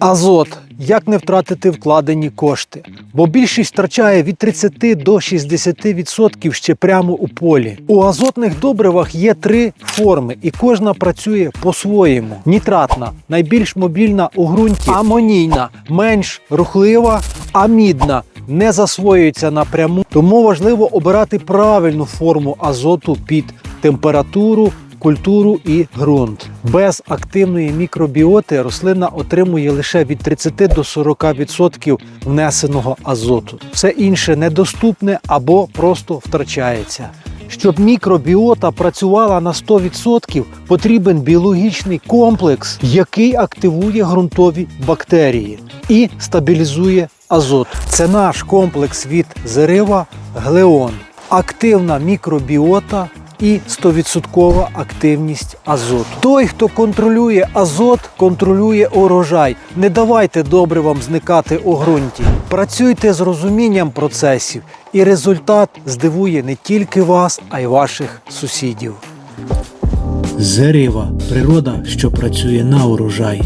Азот. Як не втратити вкладені кошти? Бо більшість втрачає від 30 до 60% ще прямо у полі. У азотних добривах є три форми, і кожна працює по-своєму. Нітратна найбільш мобільна у ґрунті, амонійна менш рухлива, а мідна не засвоюється напряму. Тому важливо обирати правильну форму азоту під температуру, культуру і ґрунт. Без активної мікробіоти рослина отримує лише від 30 до 40% внесеного азоту. Все інше недоступне або просто втрачається. Щоб мікробіота працювала на 100%, потрібен біологічний комплекс, який активує ґрунтові бактерії і стабілізує азот. Це наш комплекс від зерива глеон, активна мікробіота і 100% активність азоту. Той, хто контролює азот, контролює урожай. Не давайте добривам зникати у ґрунті. Працюйте з розумінням процесів, і результат здивує не тільки вас, а й ваших сусідів. Зерива природа, що працює на урожай.